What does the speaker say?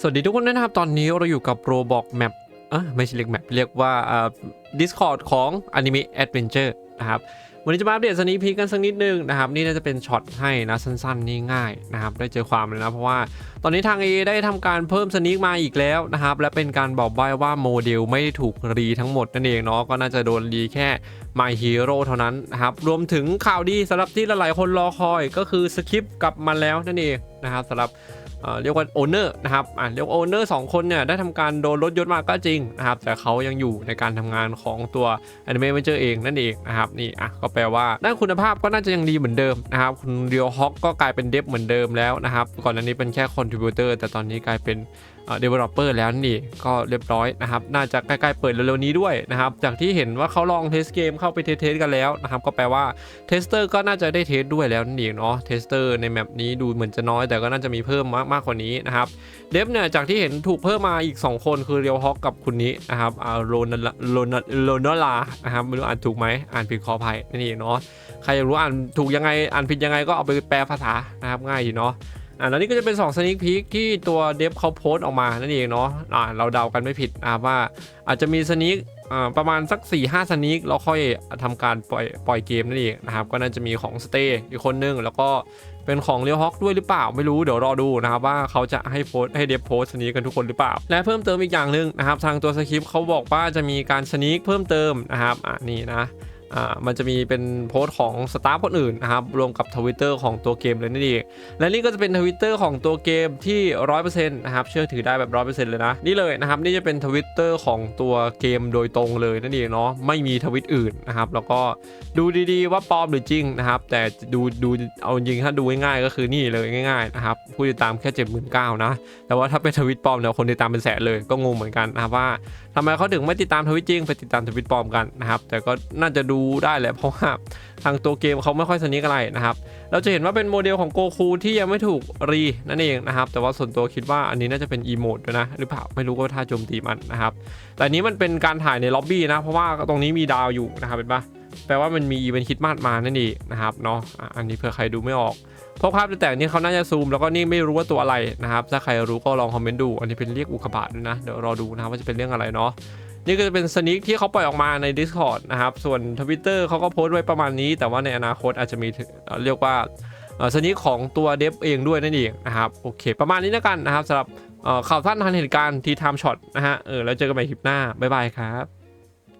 สวัสดีทุกคนนะครับ ตอนนี้เราอยู่กับโรบอกแมปเออไม่ใช่เรียกแมปเรียกว่าอ่า Discord ของ Anime Adventure นะครับ วันนี้จะมาอัปเดตสนีพีกันสักนิดนึงนะครับ นี่น่าจะเป็นช็อตให้นะสั้นๆนี่ง่ายนะครับ ได้เจอความเลยนะ เพราะว่าตอนนี้ทาง A ได้ทำการเพิ่มสนีกมาอีกแล้วนะครับ และเป็นการบอกใบ้ว่าโมเดลไม่ได้ถูกรีทั้งหมดนั่นเองเนาะก็น่าจะโดนรีแค่ My Hero เท่านั้นนะครับรวมถึงข่าวดีสำหรับที่หลายๆคนรอคอยก็คือสคริปต์กลับมาแล้วนั่นเอง นะครับสำหรับเเรียกว่าโอเนอร์นะครับอ่าเรียกโอเนอร์สองคนเนี่ยได้ทำการโดนลดยศมาก็จริงนะครับ แต่เขายังอยู่ในการทำงานของตัว Anime m a n a g e r เองนั่นเองนะครับนี่อะก็แปลว่าด้านคุณภาพก็น่าจะยังดีเหมือนเดิมนะครับคุณเรียวฮอกก็กลายเป็นเดฟเหมือนเดิมแล้วนะครับ ก่อนหน้านี้เป็นแค่คอนทริบิวเตอร์แต่ตอนนี้กลายเป็นเอ่อ developer แล้วนั่ก็เรียบร้อยนะครับ น่าจะใกล้ๆเปิดเร็วๆนี้ด้วยนะครับ จากที่เห็นว่าเขาลองเทสเกมเข้าไปเทสกันแล้วนะครับ ก็แปลว่าเทสเตอร์ก็น่าจะได้เทสด้วยแล้วนั่นเองเนาะเทสเตอร์ในแมปนี้ดูเหมือนจะน้อยแต่ก็น่าจะมีเพิ่มมากมากกว่านี้นะครับเดฟเนี่ยจากที่เห็นถูกเพิ่มมาอีก 2 คนคือเรียวฮอกกับคุณนี้นะครับอ่าโรนโรนโรนลานะครับไม่รู้อ่านถูกไหมอ่านผิดขออภัยนั่นเองเนาะใครอยากรู้อ่านถูกยังไงอ่านผิดยังไงก็เอาไปแปลภาษานะครับง่ายอยู่เนาะอ่าแล้วนี่ก็จะเป็น2สนิคพีคที่ตัวเดฟเขาโพสต์ออกมานั่นเองเนาะอ่าเราเดากันไม่ผิดนะครับว่าอาจจะมีสนิค ประมาณสัก 4 5สนิคเราค่อยทำการปล่อยปล่อยเกมนั่นเองนะครับ ก็น่าจะมีของสเตย์อีกคนนึง แล้วก็เป็นของเลียวฮอกด้วยหรือเปล่าไม่รู้เดี๋ยวรอดูนะครับว่าเขาจะให้โพสให้เดฟโพสสนิกกันทุกคนหรือเปล่า และเพิ่มเติมอีกอย่างหนึ่งนะครับ ทางตัวสคริปต์เขาบอกว่าจะมีการสนิกเพิ่มเติมนะครับอ่านี่นะ อ่ามันจะมีเป็นโพสต์ของสตาฟคนอื่นนะครับรวมกับทวิตเตอร์ของตัวเกมเลยนั่นเองและนี่ก็จะเป็นทวิตเตอร์ของตัวเกมที่ 100%นะครับเชื่อถือได้แบบ 100%เลยนะนี่เลยนะครับนี่จะเป็นทวิตเตอร์ของตัวเกมโดยตรงเลยนั่นเองเนาะไม่มีทวิตอื่นนะครับแล้วก็ดูดีๆว่าปลอมหรือจริงนะครับแต่ดูดูเอาจริงๆถ้าดูง่ายๆก็คือนี่เลยง่ายๆนะครับผู้ติดตามแค่ 79,000นะแต่ว่าถ้าเป็นทวิตปลอมเนี่ยคนติดตามเป็นแสนเลยก็งงเหมือนกันนะครับว่า ทำไมเขาถึงไม่ติดตามทวิตจริงไปติดตามทวิตปลอมกันนะครับ แต่ก็น่าจะดูได้แหละเพราะว่าทางตัวเกมเขาไม่ค่อยสนิทอะไรนะครับ เราจะเห็นว่าเป็นโมเดลของโกคูที่ยังไม่ถูกรีนั่นเองนะครับ แต่ว่าส่วนตัวคิดว่าอันนี้น่าจะเป็นอีโมดด้วยนะ หรือเปล่าไม่รู้ว่าท่าโจมตีมันนะครับ แต่นนี้มันเป็นการถ่ายในล็อบบี้นะ เพราะว่าตรงนี้มีดาวอยู่นะครับเป็นปะ แปลว่ามันมีอีเวนต์คิดมาสมานั่นเองนะครับเนาะอันนี้เผื่อใครดูไม่ออกเพราะภาพแต่งนี่เขาน่าจะซูมแล้วก็นี่ไม่รู้ว่าตัวอะไรนะครับถ้าใครรู้ก็ลองคอมเมนต์ดู อันนี้เป็นเรียกอุกกาบาตด้วยนะเดี๋ยวรอดูนะครับว่าจะเป็นเรื่องอะไรเนาะนี่ก็จะเป็นสนิคที่เขาปล่อยออกมาใน Discord นะครับ ส่วน Twitter เขาก็โพสต์ไว้ประมาณนี้ แต่ว่าในอนาคตอาจจะมีเรียกว่าสนิคของตัวเดฟเองด้วยนั่นเองนะครับโอเค ประมาณนี้แล้วกันนะครับสำหรับข่าวท่านทันเหตุการณ์ที่ทำช็อตนะฮะเออแล้วเจอกันใหม่คลิปหน้าบ๊ายบายครับ